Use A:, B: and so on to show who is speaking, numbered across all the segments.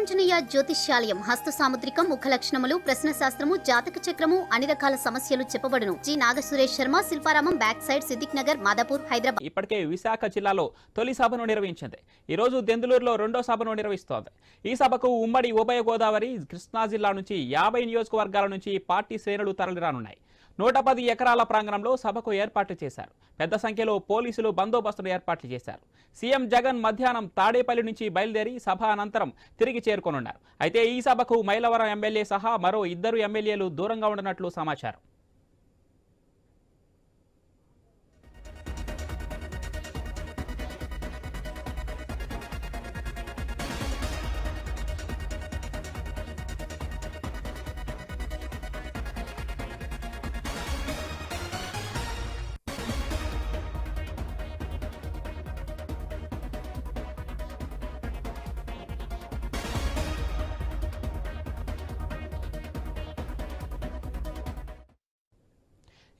A: వీరాంజనేయ జ్యోతిష్యాలయం హస్త సాముద్రికం ముఖ లక్షణములు ప్రశ్న శాస్త్రము జాతక చక్రము అన్ని రకాల సమస్యలు చెప్పబడును. G. Nagasuresh Sharma Shilparamam back side Siddique Nagar Madhapur Hyderabad.
B: ఇప్పటికే విశాఖ జిల్లాలో తొలి సభను నిర్వహించింది. రోజు దెందులూరులో రెండో సభను నిర్వహిస్తోంది. ఈ సభకు ఉమ్మడి ఉభయ గోదావరి కృష్ణా జిల్లా నుంచి యాభై నియోజకవర్గాల నుంచి పార్టీ శ్రేణులు తరలిరానున్నాయి. నూట పది ఎకరాల ప్రాంగణంలో సభకు ఏర్పాట్లు చేశారు. పెద్ద సంఖ్యలో పోలీసులు బందోబస్తును ఏర్పాట్లు చేశారు. సీఎం జగన్ మధ్యాహ్నం తాడేపల్లి నుంచి బయలుదేరి సభ అనంతరం తిరిగి చేరుకోనున్నారు. అయితే ఈ సభకు మైలవరం ఎమ్మెల్యే సహా మరో ఇద్దరు ఎమ్మెల్యేలు దూరంగా ఉండనట్లు సమాచారం.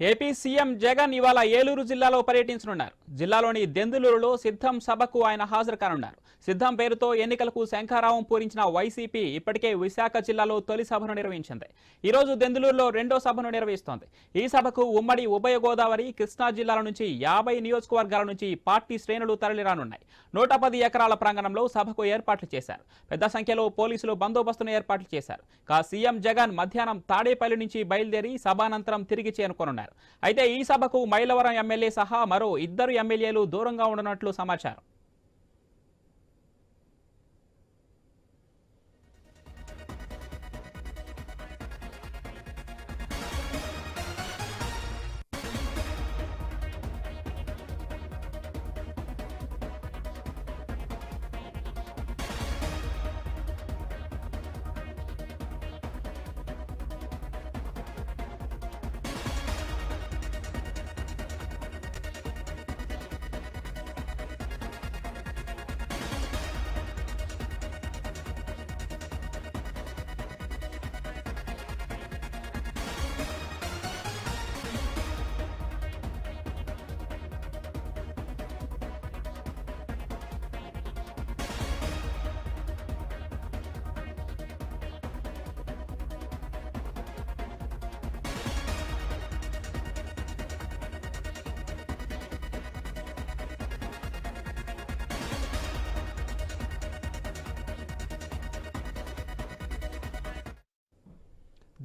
B: ఏపీ సీఎం జగన్ ఇవాళ ఏలూరు జిల్లాలో పర్యటించనున్నారు. జిల్లాలోని దెందులూరులో సిద్ధం సభకు ఆయన హాజరు కానున్నారు. సిద్ధం పేరుతో ఎన్నికలకు శంఖారావం పూరించిన వైసీపీ ఇప్పటికే విశాఖ జిల్లాలో తొలి సభను నిర్వహించింది. ఈరోజు దెందులూరులో రెండో సభను నిర్వహిస్తోంది. ఈ సభకు ఉమ్మడి ఉభయ గోదావరి కృష్ణా జిల్లాల నుంచి యాభై నియోజకవర్గాల నుంచి పార్టీ శ్రేణులు తరలిరానున్నాయి. నూట పది ఎకరాల ప్రాంగణంలో సభకు ఏర్పాట్లు చేశారు. పెద్ద సంఖ్యలో పోలీసులు బందోబస్తును ఏర్పాట్లు చేశారు. కా సీఎం జగన్ మధ్యాహ్నం తాడేపల్లి నుంచి బయలుదేరి సభానంతరం తిరిగి చేరుకోనున్నారు. అయితే ఈ సభకు మైలవరం ఎమ్మెల్యే సహా మరో ఇద్దరు ఎమ్మెల్యేలు దూరంగా ఉండనున్నట్లు సమాచారం.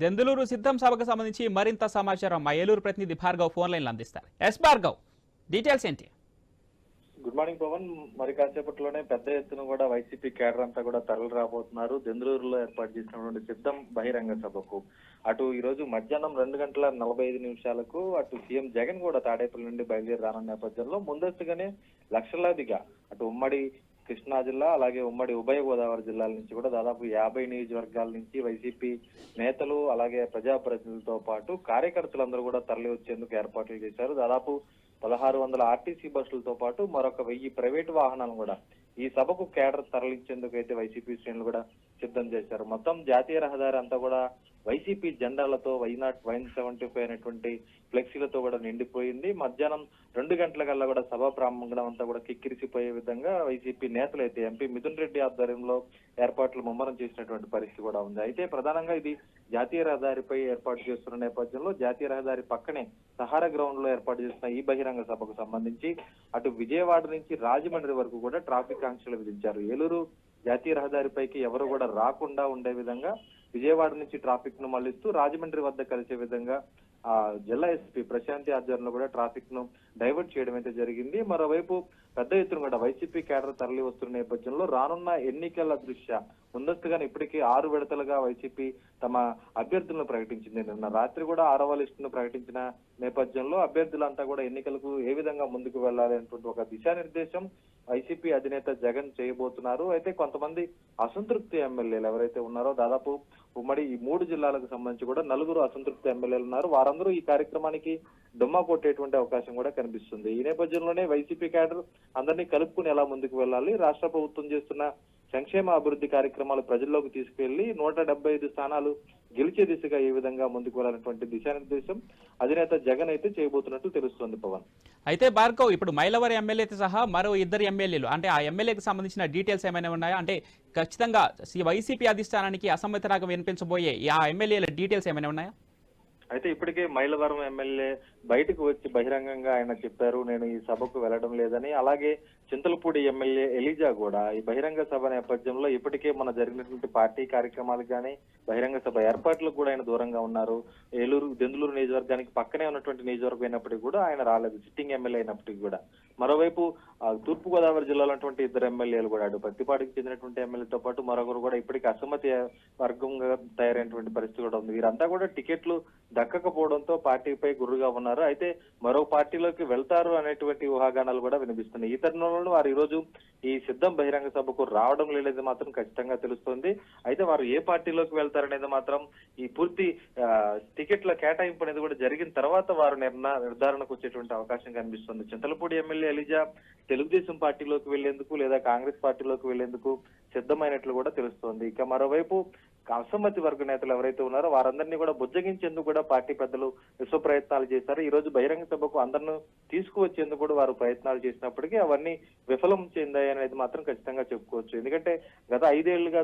B: దెందులూరు సిద్ధం సభకు సంబంధించి మరింత సమాచారం మా ఏలూరు ప్రతినిధి భార్గవ్ ఫోన్ లైన్లు అందిస్తారు. ఎస్ భార్గవ్ డీటెయిల్స్ ఏంటి?
C: Good morning Pavan. మరి కాసేపట్లోనే పెద్ద ఎత్తున కూడా వైసీపీ కేడర్ అంతా కూడా తరలి రాబోతున్నారు. దెందులూరులో ఏర్పాటు చేసినటువంటి సిద్ధం బహిరంగ సభకు. అటు ఈ రోజు మధ్యాహ్నం రెండు గంటల నలభై ఐదు నిమిషాలకు అటు సీఎం జగన్ కూడా తాడేపల్లి నుండి బయలుదేరి రానున్న నేపథ్యంలో ముందస్తుగానే లక్షలాదిగా అటు ఉమ్మడి కృష్ణా జిల్లా అలాగే ఉమ్మడి ఉభయ గోదావరి జిల్లాల నుంచి కూడా దాదాపు యాభై నియోజకవర్గాల నుంచి వైసీపీ నేతలు అలాగే ప్రజాప్రతినిధులతో పాటు కార్యకర్తలందరూ కూడా తరలి వచ్చేందుకు ఏర్పాట్లు చేశారు. దాదాపు పదహారు వందల ఆర్టీసీ బస్సులతో పాటు మరొక వెయ్యి ప్రైవేట్ వాహనాలను కూడా ఈ సభకు కేడర్ తరలించేందుకు అయితే వైసీపీ శ్రేణులు కూడా సిద్ధం చేశారు. మొత్తం జాతీయ రహదారి అంతా కూడా YCP జెండాలతో why not one seventy five అనేటువంటి ఫ్లెక్సీలతో కూడా నిండిపోయింది. మధ్యాహ్నం రెండు గంటల కల్లా కూడా సభా ప్రాంగణం అంతా కూడా కిక్కిరిసిపోయే విధంగా వైసీపీ నేతలు అయితే ఎంపీ మిథున్ రెడ్డి ఆధ్వర్యంలో ఏర్పాట్లు ముమ్మరం చేసినటువంటి పరిస్థితి కూడా ఉంది. అయితే ప్రధానంగా ఇది జాతీయ రహదారిపై ఏర్పాటు చేస్తున్న నేపథ్యంలో జాతీయ రహదారి పక్కనే సహారా గ్రౌండ్లో ఏర్పాటు చేసిన ఈ బహిరంగ సభకు సంబంధించి అటు విజయవాడ నుంచి రాజమండ్రి వరకు కూడా ట్రాఫిక్ ఆంక్షలు విధించారు. ఏలూరు జాతీయ రహదారిపైకి ఎవరు కూడా రాకుండా ఉండే విధంగా విజయవాడ నుంచి ట్రాఫిక్ను మళ్ళిస్తూ రాజమండ్రి వద్ద కలిసే విధంగా ఆ జిల్లా ఎస్పీ ప్రశాంతి ఆధ్వర్యంలో కూడా ట్రాఫిక్ను డైవర్ట్ చేయడం అయితే జరిగింది. మరోవైపు పెద్ద ఎత్తున కూడా వైసీపీ కేడర్ తరలి వస్తున్న నేపథ్యంలో రానున్న ఎన్నికల దృష్ట్యా ముందస్తుగానే ఇప్పటికీ ఆరు విడతలుగా వైసీపీ తమ అభ్యర్థులను ప్రకటించింది. నిన్న రాత్రి కూడా ఆరవ లిస్టును ప్రకటించిన నేపథ్యంలో అభ్యర్థులంతా కూడా ఎన్నికలకు ఏ విధంగా ముందుకు వెళ్ళాలి అనేటువంటి ఒక దిశానిర్దేశం వైసీపీ అధినేత జగన్ చేయబోతున్నారు. అయితే కొంతమంది అసంతృప్తి ఎమ్మెల్యేలు ఎవరైతే ఉన్నారో దాదాపు ఉమ్మడి ఈ మూడు జిల్లాలకు సంబంధించి కూడా నలుగురు అసంతృప్తి ఎమ్మెల్యేలు ఉన్నారు. వారందరూ ఈ కార్యక్రమానికి డుమ్మా కొట్టేటువంటి అవకాశం కూడా కనిపిస్తుంది. ఈ నేపథ్యంలోనే వైసీపీ క్యాడర్ అందరినీ కలుపుకుని ఎలా ముందుకు వెళ్ళాలి. రాష్ట్ర ప్రభుత్వం చేస్తున్న సంక్షేమ అభివృద్ధి కార్యక్రమాలు ప్రజల్లోకి తీసుకెళ్ళి నూట డెబ్బై ఐదు స్థానాలు గెలిచే దిశగా ఏ విధంగా ముందుకు వెళ్ళాలన్నటువంటి దిశానిర్దేశం అధినేత జగన్ అయితే చేయబోతున్నట్టు తెలుస్తోంది పవన్.
B: అయితే భార్గవ్ ఇప్పుడు మైలవరం ఎమ్మెల్యేతో సహా మరో ఇద్దరు ఎమ్మెల్యేలు అంటే ఆ ఎమ్మెల్యేకి సంబంధించిన డీటెయిల్స్ ఏమైనా ఉన్నాయా? అంటే ఖచ్చితంగా సి- వైసీపీ అధిష్టానానికి అసమ్మతి రాగం వినిపించబోయే ఆ ఎమ్మెల్యేల డీటెయిల్స్ ఏమైనా ఉన్నాయా?
C: అయితే ఇప్పటికే మైలవరం ఎమ్మెల్యే బయటకు వచ్చి బహిరంగంగా ఆయన చెప్పారు నేను ఈ సభకు వెళ్ళడం లేదని. అలాగే చింతలపూడి ఎమ్మెల్యే ఎలిజా కూడా ఈ బహిరంగ సభ నేపథ్యంలో ఇప్పటికే మన జరిగినటువంటి పార్టీ కార్యక్రమాలకు కానీ బహిరంగ సభ ఏర్పాట్లకు కూడా ఆయన దూరంగా ఉన్నారు. ఏలూరు దెందులూరు నియోజకవర్గానికి పక్కనే ఉన్నటువంటి నియోజకవర్గం అయినప్పటికీ కూడా ఆయన రాలేదు సిట్టింగ్ ఎమ్మెల్యే అయినప్పటికీ కూడా. మరోవైపు ఆ, జిల్లాలో ఉన్నటువంటి ఇద్దరు ఎమ్మెల్యేలు కూడా అటు పత్తిపాటికి చెందినటువంటి ఎమ్మెల్యేతో పాటు మరొకరు కూడా ఇప్పటికీ అసమ్మతి వర్గంగా తయారైనటువంటి పరిస్థితి కూడా ఉంది. వీరంతా కూడా టికెట్లు దక్కకపోవడంతో పార్టీపై గుర్రుగా ఉన్నారు. అయితే మరో పార్టీలోకి వెళ్తారు అనేటువంటి ఊహాగానాలు కూడా వినిపిస్తున్నాయి. ఈ తరుణంలో వారు ఈ రోజు ఈ సిద్ధం బహిరంగ సభకు రావడం లేదనేది మాత్రం ఖచ్చితంగా తెలుస్తోంది. అయితే వారు ఏ పార్టీలోకి వెళ్తారనేది మాత్రం ఈ పూర్తి టికెట్ల కేటాయింపు అనేది కూడా జరిగిన తర్వాత వారు నిర్ధారణకు వచ్చేటువంటి అవకాశం కనిపిస్తుంది. చింతలపూడి ఎమ్మెల్యే ఎలిజా తెలుగుదేశం పార్టీలోకి వెళ్ళేందుకు లేదా కాంగ్రెస్ పార్టీలోకి వెళ్ళేందుకు సిద్ధమైనట్లు కూడా తెలుస్తోంది. ఇక మరోవైపు అసమ్మతి వర్గ నేతలు ఎవరైతే ఉన్నారో వారందరినీ కూడా బుజ్జగించేందుకు కూడా పార్టీ పెద్దలు విశ్వ ప్రయత్నాలు చేశారు. ఈ రోజు బహిరంగ సభకు అందరిని తీసుకువచ్చేందుకు కూడా వారు ప్రయత్నాలు చేసినప్పటికీ అవన్నీ విఫలం చెందాయి అనేది మాత్రం ఖచ్చితంగా చెప్పుకోవచ్చు. ఎందుకంటే గత ఐదేళ్ళుగా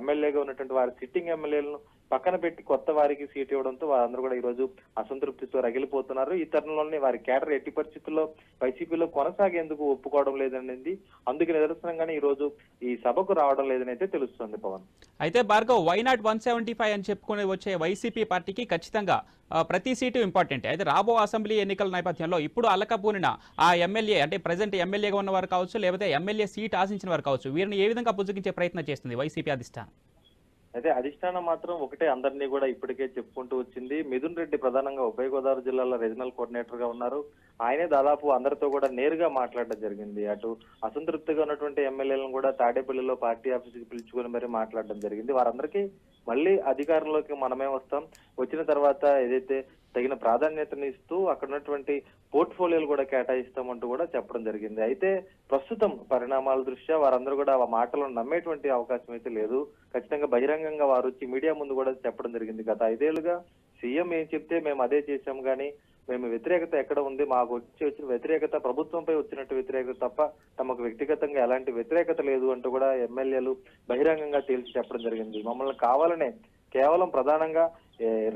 C: ఎమ్మెల్యేగా ఉన్నటువంటి వారి సిట్టింగ్ ఎమ్మెల్యేలను పక్కన పెట్టి కొత్త వారికి సీట్ ఇవ్వడంతో వారందరూ కూడా ఈ రోజు అసంతృప్తితో రగిలిపోతున్నారు. ఈ తరుణంలోనే వారి కేటర్ ఎట్టి పరిస్థితుల్లో వైసీపీలో కొనసాగేందుకు ఒప్పుకోవడం లేదనేది. అందుకు నిదర్శనంగానే ఈ రోజు ఈ సభకు రావడం లేదని అయితే తెలుస్తుంది పవన్.
B: అయితే Bhargav why not one seventy five అని చెప్పుకుని వచ్చే వైసీపీ పార్టీకి ఖచ్చితంగా ప్రతి సీటు ఇంపార్టెంట్ అయితే రాబో అసెంబ్లీ ఎన్నికల నేపథ్యంలో ఇప్పుడు అలకపూనిన ఆ ఎమ్మెల్యే అంటే ప్రజెంట్ ఎమ్మెల్యేగా ఉన్న వారు కావచ్చు లేకపోతే ఎమ్మెల్యే సీట్ ఆశించిన వారు కావచ్చు వీరిని ఏ విధంగా పుజ్జగించే ప్రయత్నం చేస్తుంది వైసీపీ అధిష్టానం?
C: అయితే అధిష్టానం మాత్రం ఒకటే అందరినీ కూడా ఇప్పటికే చెప్పుకుంటూ వచ్చింది. మిథున్ రెడ్డి ప్రధానంగా ఉభయ గోదావరి జిల్లాలో రీజనల్ కోఆర్డినేటర్గా ఉన్నారు. ఆయనే దాదాపు అందరితో కూడా నేరుగా మాట్లాడడం జరిగింది. అటు అసంతృప్తిగా ఉన్నటువంటి ఎమ్మెల్యేలను కూడా తాడేపల్లిలో పార్టీ ఆఫీస్కి పిలుచుకుని మరీ మాట్లాడడం జరిగింది. వారందరికీ మళ్ళీ అధికారంలోకి మనమే వస్తాం. వచ్చిన తర్వాత ఏదైతే తగిన ప్రాధాన్యతని ఇస్తూ అక్కడ ఉన్నటువంటి పోర్ట్ఫోలియోలు కూడా కేటాయిస్తామంటూ కూడా చెప్పడం జరిగింది. అయితే ప్రస్తుతం పరిణామాల దృష్ట్యా వారందరూ కూడా ఆ మాటలను నమ్మేటువంటి అవకాశం అయితే లేదు. ఖచ్చితంగా బహిరంగంగా వారు వచ్చి మీడియా ముందు కూడా చెప్పడం జరిగింది. గత ఐదేళ్ళుగా సీఎం ఏం చెప్తే మేము అదే చేశాం కానీ మేము వ్యతిరేకత ఎక్కడ ఉంది? మాకు వచ్చి వచ్చిన వ్యతిరేకత ప్రభుత్వంపై వచ్చినట్టు వ్యతిరేకత తప్ప తమకు వ్యక్తిగతంగా ఎలాంటి వ్యతిరేకత లేదు అంటూ కూడా ఎమ్మెల్యేలు బహిరంగంగా తేల్చి చెప్పడం జరిగింది. మమ్మల్ని కావాలనే కేవలం ప్రధానంగా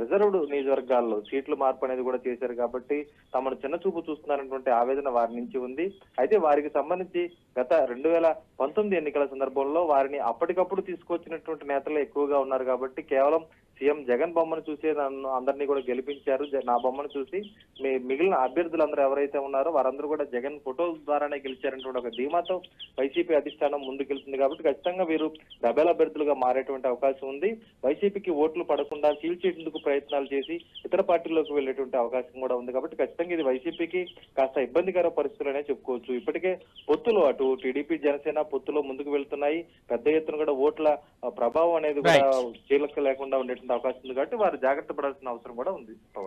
C: రిజర్వ్డ్ నియోజకవర్గాల్లో సీట్లు మార్పు అనేది కూడా చేశారు కాబట్టి తమను చిన్న చూపు చూస్తున్నారన్నటువంటి ఆవేదన వారి నుంచి ఉంది. అయితే వారికి సంబంధించి గత రెండు వేల పంతొమ్మిది ఎన్నికల సందర్భంలో వారిని అప్పటికప్పుడు తీసుకొచ్చినటువంటి నేతలు ఎక్కువగా ఉన్నారు కాబట్టి కేవలం సీఎం జగన్ బొమ్మను చూసే నన్ను అందరినీ కూడా గెలిపించారు. నా బొమ్మను చూసి మీ మిగిలిన అభ్యర్థులందరూ ఎవరైతే ఉన్నారో వారందరూ కూడా జగన్ ఫోటో ద్వారానే గెలిచారనేటువంటి ఒక ధీమాతో వైసీపీ అధిష్టానం ముందుకెళ్తుంది కాబట్టి ఖచ్చితంగా వీరు డబల్ అభ్యర్థులుగా మారేటువంటి అవకాశం ఉంది. వైసీపీకి ఓట్లు పడకుండా చీల్చేందుకు ప్రయత్నాలు చేసి ఇతర పార్టీల్లోకి వెళ్ళేటువంటి అవకాశం కూడా ఉంది కాబట్టి ఖచ్చితంగా ఇది వైసీపీకి కాస్త ఇబ్బందికర పరిస్థితులనే చెప్పుకోవచ్చు. ఇప్పటికే పొత్తులో అటు టీడీపీ జనసేన పొత్తులో ముందుకు వెళ్తున్నాయి. పెద్ద ఎత్తున కూడా ఓట్ల ప్రభావం అనేది కూడా. చీలక లేకుండా ఉండేటువంటి అవకాశం ఉంది కాబట్టి వారు జాగ్రత్త పడాల్సిన అవసరం కూడా ఉంది.